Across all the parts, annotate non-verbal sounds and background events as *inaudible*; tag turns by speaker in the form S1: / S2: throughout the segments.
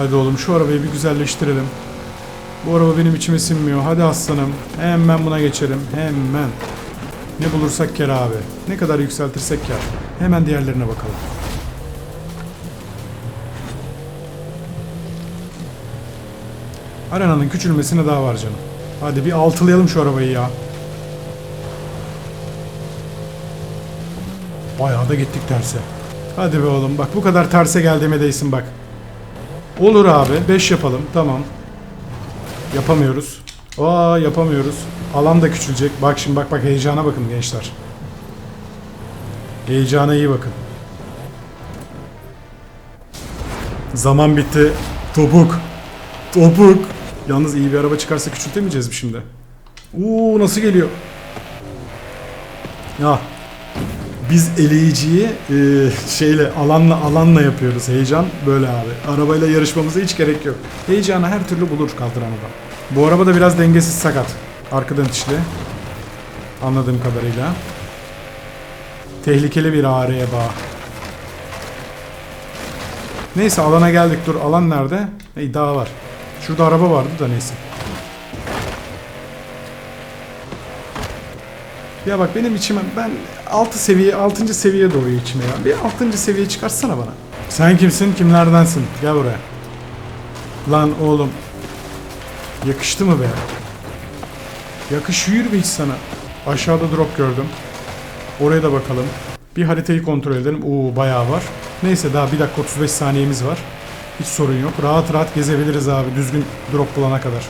S1: Hadi oğlum şu arabayı bir güzelleştirelim. Bu araba benim içime sinmiyor. Hadi aslanım. Hemen buna geçelim. Hemen. Ne bulursak kar abi. Ne kadar yükseltirsek kar. Hemen diğerlerine bakalım. Arenanın küçülmesine daha var canım. Hadi bir altılayalım şu arabayı ya. Bayağı da gittik terse. Hadi be oğlum bak bu kadar terse geldiğime değsin bak. Olur abi 5 yapalım tamam. Yapamıyoruz. Aa yapamıyoruz. Alan da küçülecek. Bak şimdi bak bak heyecana bakın gençler. Heyecana iyi bakın. Zaman bitti. Topuk. Topuk. Yalnız iyi bir araba çıkarsa küçültemeyeceğiz mi şimdi? Uuu nasıl geliyor? Ya biz eleyiciyi e, şeyle alanla alanla yapıyoruz. Heyecan böyle abi. Arabayla yarışmamıza hiç gerek yok. Heyecanı her türlü bulur kaldıran adam. Bu araba da biraz dengesiz sakat. Arkadan itişli. Anladığım kadarıyla. Tehlikeli bir AR'ye bağ. Neyse alana geldik. Dur alan nerede? Hey daha var. Şurada araba vardı da neyse. Ya bak benim içime ben 6 seviye 6. seviye doğuyor içime ya. Bir 6. seviye çıkarsana bana. Sen kimsin? Kimlerdensin? Gel buraya. Lan oğlum. Yakıştı mı be? Yakışıyor mu hiç sana? Aşağıda drop gördüm. Oraya da bakalım. Bir haritayı kontrol edelim. Oo bayağı var. Neyse daha 1 dakika 35 saniyemiz var. Hiç sorun yok. Rahat rahat gezebiliriz abi düzgün drop bulana kadar.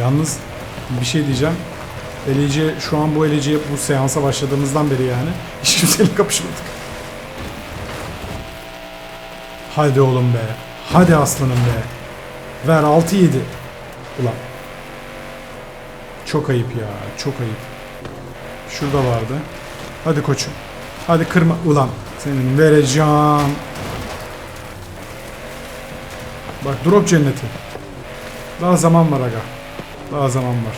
S1: Yalnız bir şey diyeceğim. Elece şu an bu eleciye bu seansa başladığımızdan beri yani *laughs* hiç kimseyle kapışmadık. Hadi oğlum be. Hadi aslanım be. Ver 6-7. Ulan. Çok ayıp ya. Çok ayıp. Şurada vardı. Hadi koçum. Hadi kırma. Ulan. Senin vereceğim. Bak drop cenneti. Daha zaman var aga. Daha zaman var.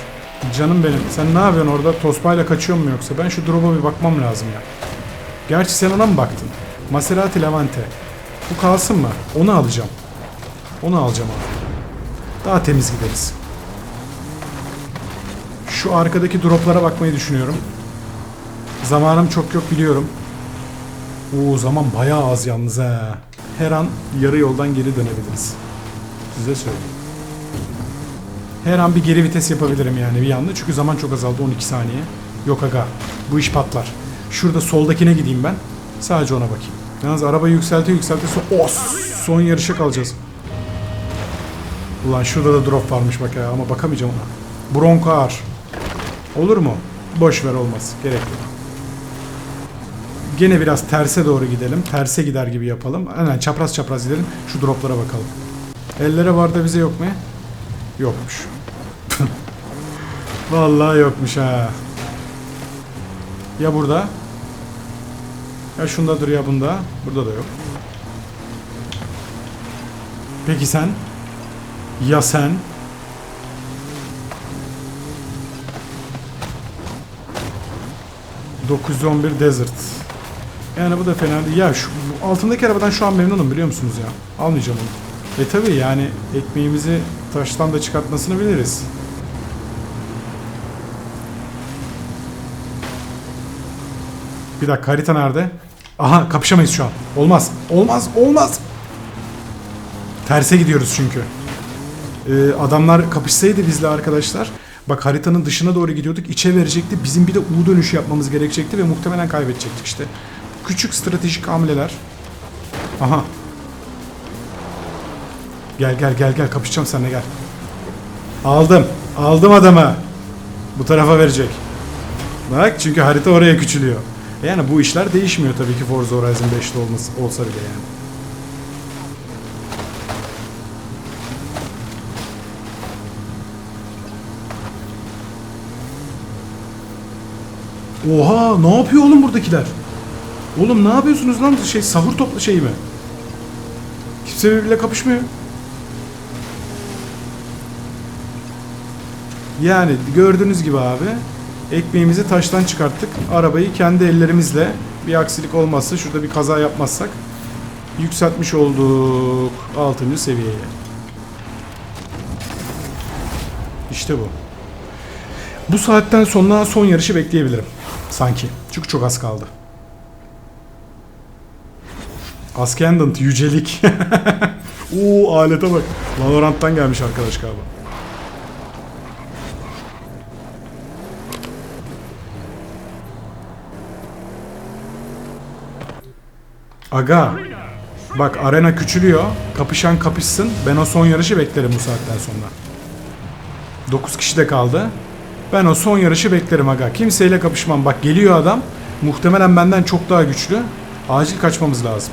S1: Canım benim. Sen ne yapıyorsun orada? Tospayla kaçıyor mu yoksa? Ben şu drop'a bir bakmam lazım ya. Gerçi sen ona mı baktın? Maserati Levante. Bu kalsın mı? Onu alacağım. Onu alacağım abi. Daha temiz gideriz. Şu arkadaki droplara bakmayı düşünüyorum. Zamanım çok yok biliyorum. Oo zaman bayağı az yalnız he. Her an yarı yoldan geri dönebiliriz. Size söyleyeyim. Her an bir geri vites yapabilirim yani bir anda. Çünkü zaman çok azaldı 12 saniye. Yok aga bu iş patlar. Şurada soldakine gideyim ben. Sadece ona bakayım. Yalnız arabayı yükselte yükselte son, Os! son yarışa kalacağız. Ulan şurada da drop varmış bak ya ama bakamayacağım ona. Bronco ağır. Olur mu? Boş ver olmaz. Gerek yok. Gene biraz terse doğru gidelim. Terse gider gibi yapalım. Hemen çapraz çapraz gidelim. Şu droplara bakalım. Ellere var da bize yok mu? Yokmuş. *laughs* Vallahi yokmuş ha. Ya burada? Ya şundadır ya bunda. Burada da yok. Peki sen? Ya sen? ...911 Desert. Yani bu da fena değil. Ya şu altındaki arabadan şu an memnunum biliyor musunuz ya? Almayacağım onu. E tabi yani ekmeğimizi taştan da çıkartmasını biliriz. Bir dakika harita nerede? Aha kapışamayız şu an. Olmaz. Olmaz. Olmaz. Terse gidiyoruz çünkü. Ee, adamlar kapışsaydı bizle arkadaşlar. Bak haritanın dışına doğru gidiyorduk. içe verecekti. Bizim bir de U dönüşü yapmamız gerekecekti ve muhtemelen kaybedecektik işte. Küçük stratejik hamleler. Aha. Gel gel gel gel kapışacağım seninle gel. Aldım. Aldım adamı. Bu tarafa verecek. Bak çünkü harita oraya küçülüyor. Yani bu işler değişmiyor tabii ki Forza Horizon 5'te olması, olsa bile yani. Oha ne yapıyor oğlum buradakiler? Oğlum ne yapıyorsunuz lan şey sahur toplu şey mi? Kimse birbiriyle kapışmıyor. Yani gördüğünüz gibi abi ekmeğimizi taştan çıkarttık. Arabayı kendi ellerimizle bir aksilik olmazsa şurada bir kaza yapmazsak Yükseltmiş olduk 6. seviyeye. İşte bu. Bu saatten sonra son yarışı bekleyebilirim. Sanki. Çünkü çok az kaldı. Ascendant yücelik. *laughs* Oo alete bak. Valorant'tan gelmiş arkadaş galiba. Aga. Bak arena küçülüyor. Kapışan kapışsın. Ben o son yarışı beklerim bu saatten sonra. 9 kişi de kaldı. Ben o son yarışı beklerim aga. Kimseyle kapışmam. Bak geliyor adam. Muhtemelen benden çok daha güçlü. Acil kaçmamız lazım.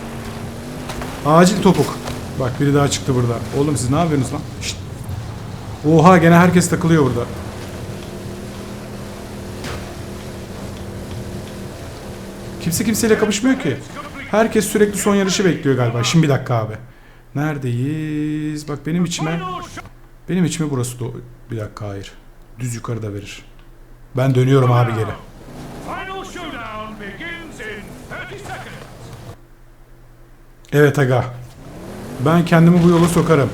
S1: Acil topuk. Bak biri daha çıktı burada. Oğlum siz ne yapıyorsunuz lan? Şşt. Oha gene herkes takılıyor burada. Kimse kimseyle kapışmıyor ki. Herkes sürekli son yarışı bekliyor galiba. Şimdi bir dakika abi. Neredeyiz? Bak benim içime... Benim içime burası da... Bir dakika hayır. Düz yukarıda verir. Ben dönüyorum abi geri.
S2: Final showdown begins in 30 seconds.
S1: Evet aga. Ben kendimi bu yola sokarım.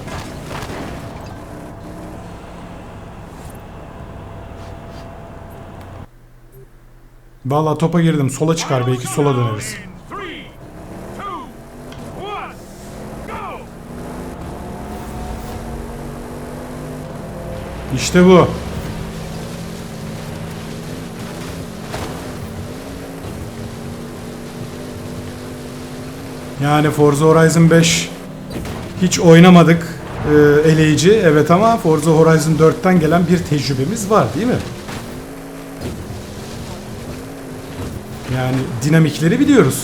S1: Vallahi topa girdim. Sola çıkar belki sola döneriz. İşte bu. Yani Forza Horizon 5 hiç oynamadık e, eleyici evet ama Forza Horizon 4'ten gelen bir tecrübemiz var değil mi? Yani dinamikleri biliyoruz.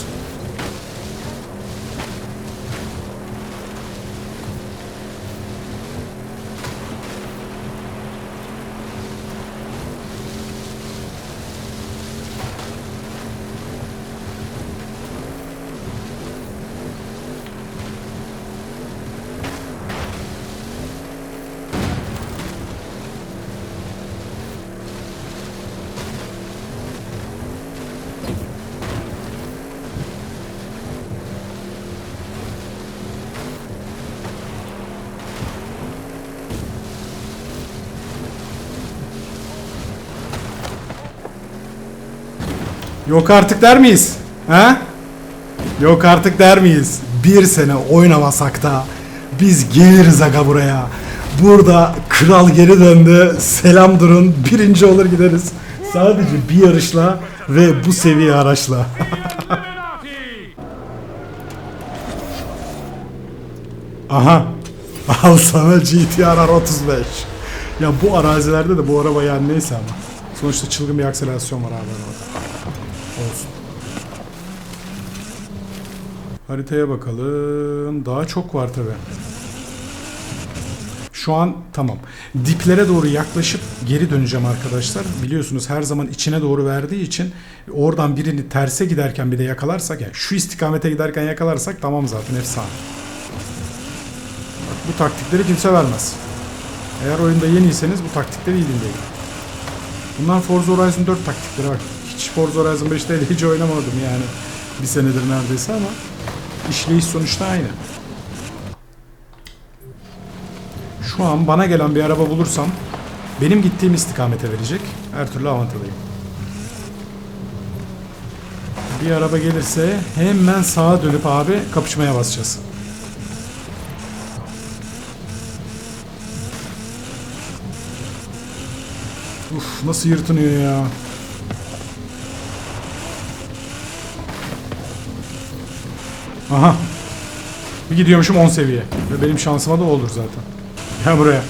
S1: Yok artık der miyiz? He? Yok artık der miyiz? Bir sene oynamasak da biz geliriz aga buraya. Burada kral geri döndü. Selam durun. Birinci olur gideriz. Sadece bir yarışla ve bu seviye araçla. *laughs* Aha. Al sana GTR 35. Ya bu arazilerde de bu araba yani neyse ama. Sonuçta çılgın bir akselerasyon var abi arabada. Haritaya bakalım. Daha çok var tabi. Şu an tamam. Diplere doğru yaklaşıp geri döneceğim arkadaşlar. Biliyorsunuz her zaman içine doğru verdiği için oradan birini terse giderken bir de yakalarsak yani şu istikamete giderken yakalarsak tamam zaten efsane. Bak, bu taktikleri kimse vermez. Eğer oyunda yeniyseniz bu taktikleri iyi dinleyin. Bunlar Forza Horizon 4 taktikleri bak. Hiç Forza Horizon 5'te de hiç oynamadım yani. Bir senedir neredeyse ama işleyiş sonuçta aynı. Şu an bana gelen bir araba bulursam benim gittiğim istikamete verecek. Her türlü avantajlıyım. Bir araba gelirse hemen sağa dönüp abi kapışmaya basacağız. Uf nasıl yırtınıyor ya. Aha. Bir gidiyormuşum 10 seviye. Ve benim şansıma da olur zaten. Gel buraya.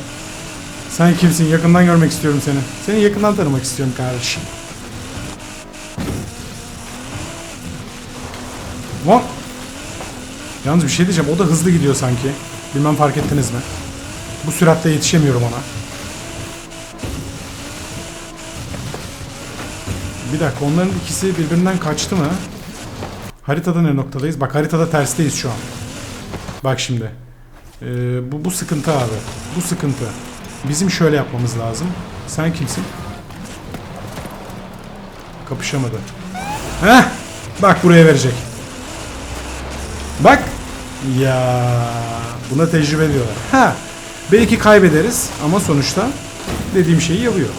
S1: Sen kimsin? Yakından görmek istiyorum seni. Seni yakından tanımak istiyorum kardeşim. Lan. Yalnız bir şey diyeceğim. O da hızlı gidiyor sanki. Bilmem fark ettiniz mi? Bu süratte yetişemiyorum ona. Bir dakika onların ikisi birbirinden kaçtı mı? Haritada ne noktadayız? Bak haritada tersteyiz şu an. Bak şimdi. Ee, bu, bu sıkıntı abi. Bu sıkıntı. Bizim şöyle yapmamız lazım. Sen kimsin? Kapışamadı. Heh! Bak buraya verecek. Bak! Ya buna tecrübe diyorlar. Ha belki kaybederiz ama sonuçta dediğim şeyi yapıyor.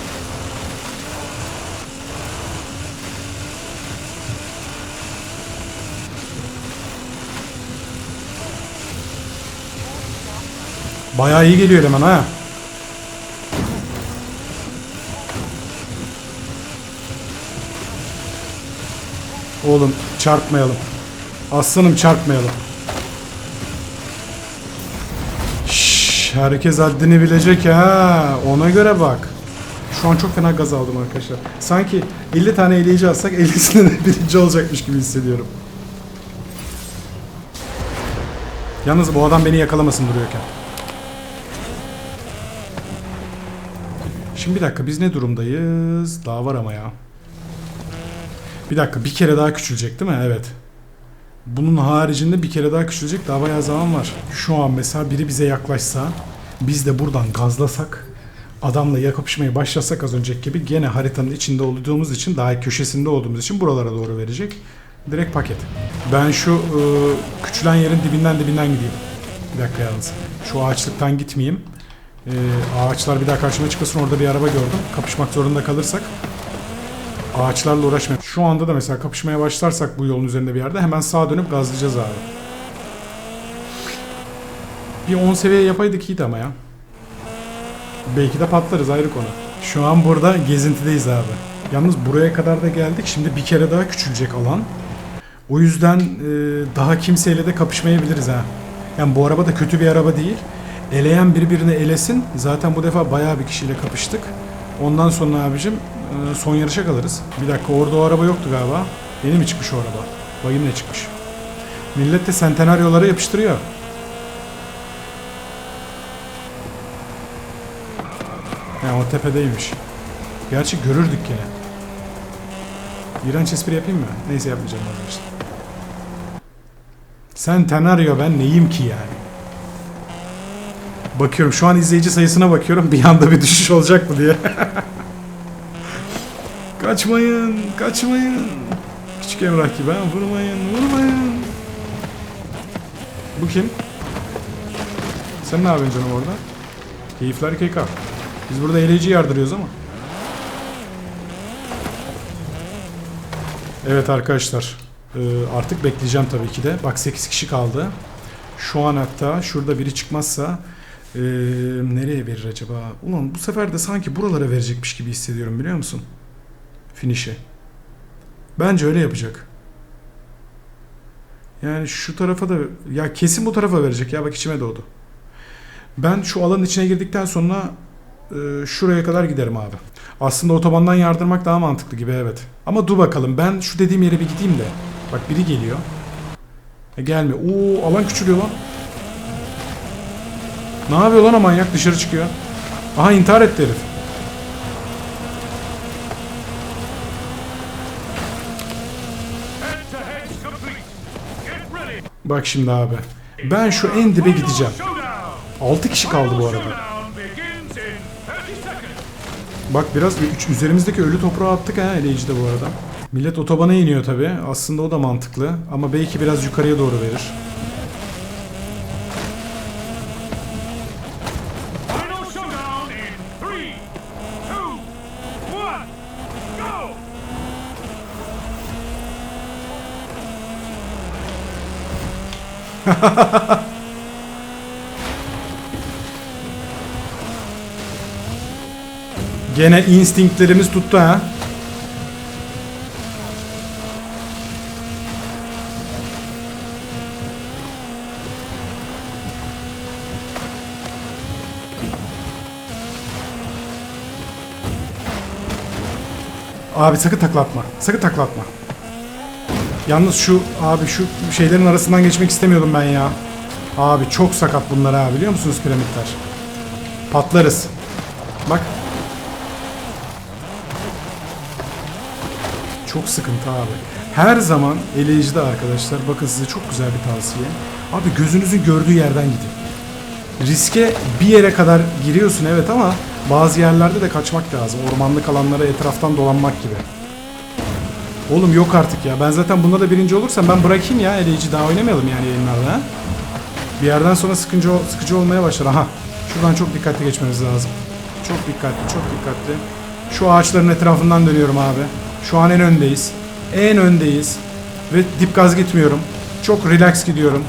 S1: Bayağı iyi geliyor eleman ha. Oğlum çarpmayalım. Aslanım çarpmayalım. Şşş, herkes haddini bilecek ha. Ona göre bak. Şu an çok fena gaz aldım arkadaşlar. Sanki 50 tane eleyici alsak 50'sinde de *laughs* birinci olacakmış gibi hissediyorum. Yalnız bu adam beni yakalamasın duruyorken. Şimdi bir dakika biz ne durumdayız? Daha var ama ya. Bir dakika bir kere daha küçülecek değil mi? Evet. Bunun haricinde bir kere daha küçülecek daha bayağı zaman var. Şu an mesela biri bize yaklaşsa biz de buradan gazlasak adamla yakapışmaya başlasak az önceki gibi gene haritanın içinde olduğumuz için daha köşesinde olduğumuz için buralara doğru verecek. Direkt paket. Ben şu e, küçülen yerin dibinden dibinden gideyim. Bir dakika yalnız. Şu ağaçlıktan gitmeyeyim. E, ağaçlar bir daha karşıma çıkmasın orada bir araba gördüm. Kapışmak zorunda kalırsak ağaçlarla uğraşmayalım. Şu anda da mesela kapışmaya başlarsak bu yolun üzerinde bir yerde hemen sağa dönüp gazlayacağız abi. Bir 10 seviye yapaydık iyiydi ama ya. Belki de patlarız ayrı konu. Şu an burada gezintideyiz abi. Yalnız buraya kadar da geldik. Şimdi bir kere daha küçülecek alan. O yüzden e, daha kimseyle de kapışmayabiliriz ha. Yani bu araba da kötü bir araba değil. Eleyen birbirini elesin. Zaten bu defa bayağı bir kişiyle kapıştık. Ondan sonra abicim e, son yarışa kalırız. Bir dakika orada o araba yoktu galiba. Yeni mi çıkmış o araba? Bakayım ne çıkmış. Millet de sentenaryolara yapıştırıyor. Ya o tepedeymiş. Gerçi görürdük gene. İğrenç espri yapayım mı? Neyse yapmayacağım arkadaşlar. Sen tenaryo ben neyim ki yani? Bakıyorum şu an izleyici sayısına bakıyorum bir anda bir düşüş olacak mı diye. *laughs* kaçmayın, kaçmayın. Küçük Emrah gibi ha vurmayın, vurmayın. Bu kim? Sen ne yapıyorsun canım orada? Keyifler KK. Biz burada eleyici yardırıyoruz ama. Evet arkadaşlar. Ee, artık bekleyeceğim tabii ki de. Bak 8 kişi kaldı. Şu an hatta şurada biri çıkmazsa ee, nereye verir acaba? Ulan bu sefer de sanki buralara verecekmiş gibi hissediyorum biliyor musun? Finish'i. Bence öyle yapacak. Yani şu tarafa da ya kesin bu tarafa verecek ya bak içime doğdu. Ben şu alanın içine girdikten sonra e, şuraya kadar giderim abi. Aslında otobandan yardırmak daha mantıklı gibi evet. Ama dur bakalım ben şu dediğim yere bir gideyim de. Bak biri geliyor. E gelme. Oo alan küçülüyor lan. Ne yapıyor lan o manyak dışarı çıkıyor. Aha intihar etti herif. Bak şimdi abi. Ben şu en dibe gideceğim.
S2: Showdown.
S1: 6 kişi kaldı bu arada.
S2: Showdown begins in 30 seconds.
S1: Bak biraz bir üç, üzerimizdeki ölü toprağı attık ha eleyici de bu arada. Millet otobana iniyor tabi. Aslında o da mantıklı. Ama belki biraz yukarıya doğru verir. *laughs* Gene instinktlerimiz tuttu ha. Abi sakın taklatma. Sakın taklatma. Yalnız şu abi şu şeylerin arasından geçmek istemiyordum ben ya. Abi çok sakat bunlar ha biliyor musunuz piramitler? Patlarız. Bak Çok sıkıntı abi. Her zaman eleyicide arkadaşlar bakın size çok güzel bir tavsiye. Abi gözünüzün gördüğü yerden gidin. Riske bir yere kadar giriyorsun evet ama bazı yerlerde de kaçmak lazım. Ormanlık alanlara etraftan dolanmak gibi. Oğlum yok artık ya. Ben zaten bunda da birinci olursam ben bırakayım ya eleyici daha oynamayalım yani yayınlarda. Bir yerden sonra sıkıcı, sıkıcı olmaya başlar. Aha. Şuradan çok dikkatli geçmemiz lazım. Çok dikkatli, çok dikkatli. Şu ağaçların etrafından dönüyorum abi. Şu an en öndeyiz. En öndeyiz. Ve dip gaz gitmiyorum. Çok relax gidiyorum.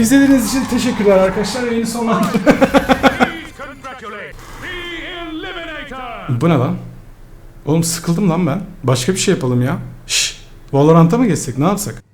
S1: İzlediğiniz için teşekkürler arkadaşlar.
S2: The Eliminator!
S1: Bu ne lan? Oğlum sıkıldım lan ben. Başka bir şey yapalım ya. Şşş. Valorant'a mı geçsek? Ne yapsak?